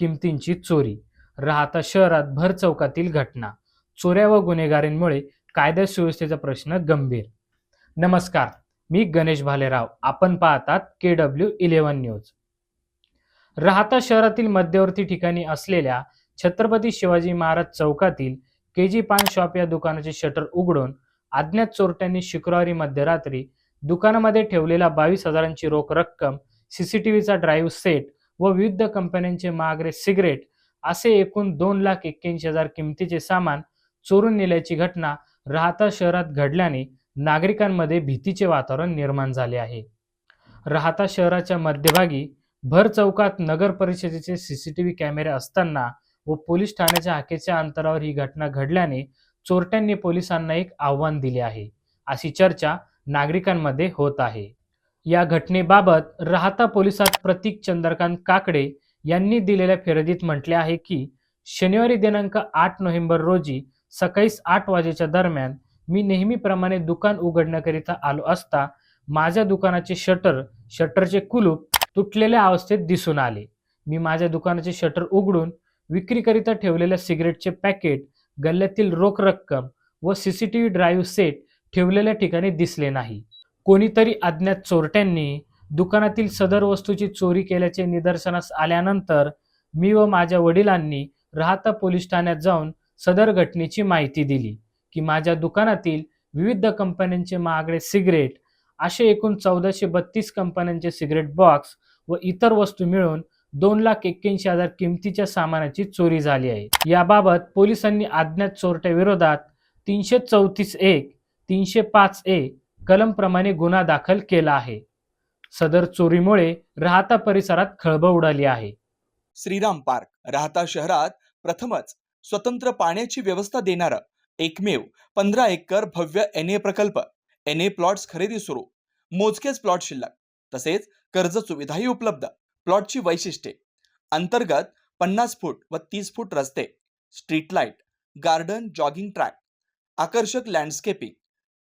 किमतींची चोरी. राहता शहरात भर चौकातील घटना. चोऱ्या व गुन्हेगारींमुळे कायदा सुव्यवस्थेचा प्रश्न गंभीर. नमस्कार मी गणेश भालेराव. आपण पाहतात के डब्ल्यू इलेव्हन न्यूज. राहता शहरातील मध्यवर्ती ठिकाणी असलेल्या छत्रपती शिवाजी महाराज चौकातील के जी पान शॉप या दुकानाचे शटर उघडून अज्ञात चोरट्यांनी शुक्रवारी मध्यरात्री दुकानामध्ये ठेवलेला बावीस हजारांची रोख रक्कम सीसीटीव्हीचा ड्राईव्ह सेट व विविध कंपन्यांचे महागडे सिगरेट असे एकूण दोन लाख एक्क्याऐंशी हजार किमतीचे सामान चोरून नेल्याची घटना राहता शहरात घडल्याने नागरिकांमध्ये भीतीचे वातावरण निर्माण झाले आहे. राहता शहराच्या मध्यभागी भर चौकात नगर परिषदेचे सीसीटीव्ही कॅमेरे असताना व पोलीस ठाण्याच्या हाकेच्या अंतरावर ही घटना घडल्याने चोरट्यांनी पोलिसांना एक आव्हान दिले आहे. अशी चर्चा नागरिकांमध्ये होत आहे. या घटनेबाबत राहता पोलिसात प्रतीक चंद्रकांत काकडे यांनी दिलेल्या फिर्यादीत म्हटले आहे की शनिवारी दिनांक आठ नोव्हेंबर रोजी सकाळीच आठ वाजेच्या दरम्यान मी नेहमीप्रमाणे दुकान उघडण्याकरिता आलो असता माझ्या दुकानाचे शटर शटरचे कुलूप तुटलेल्या अवस्थेत दिसून आले. मी माझ्या दुकानाचे शटर उघडून विक्रीकरिता ठेवलेल्या सिगरेटचे पॅकेट गल्ल्यातील रोख रक्कम व सीसीटीव्ही ड्राईव्ह सेट ठेवलेल्या ठिकाणी दिसले नाही. कोणीतरी अज्ञात चोरट्यांनी दुकानातील सदर वस्तूची चोरी केल्याचे निदर्शनास आल्यानंतर मी व माझ्या वडिलांनी राहता पोलीस ठाण्यात जाऊन सदर घटनेची माहिती दिली की माझ्या दुकानातील विविध कंपन्यांचे महागडे सिगरेट असे एकूण चौदाशे बत्तीस कंपन्यांचे सिगरेट बॉक्स व इतर वस्तू मिळून दोन लाख एक्क्याऐंशी हजार किमतीच्या सामानाची चोरी झाली आहे. याबाबत पोलिसांनी अज्ञात चोरट्याविरोधात तीनशे चौतीस एक तीनशे पाच ए कलमप्रमाणे गुन्हा दाखल केला आहे. सदर चोरीमुळे राहता परिसरात खळबळ उडाली आहे. श्रीराम पार्क राहता शहरात प्रथमच स्वतंत्र पाण्याची व्यवस्था देणारं एकमेव पंधरा एकर भव्य एन ए प्रकल्प एन ए प्लॉट्स खरेदी सुरू. मोजकेच प्लॉट शिल्लक तसेच कर्ज सुविधाही उपलब्ध. प्लॉटची वैशिष्ट्ये अंतर्गत पन्नास फूट व तीस फूट रस्ते street light garden jogging track आकर्षक लँडस्केपिंग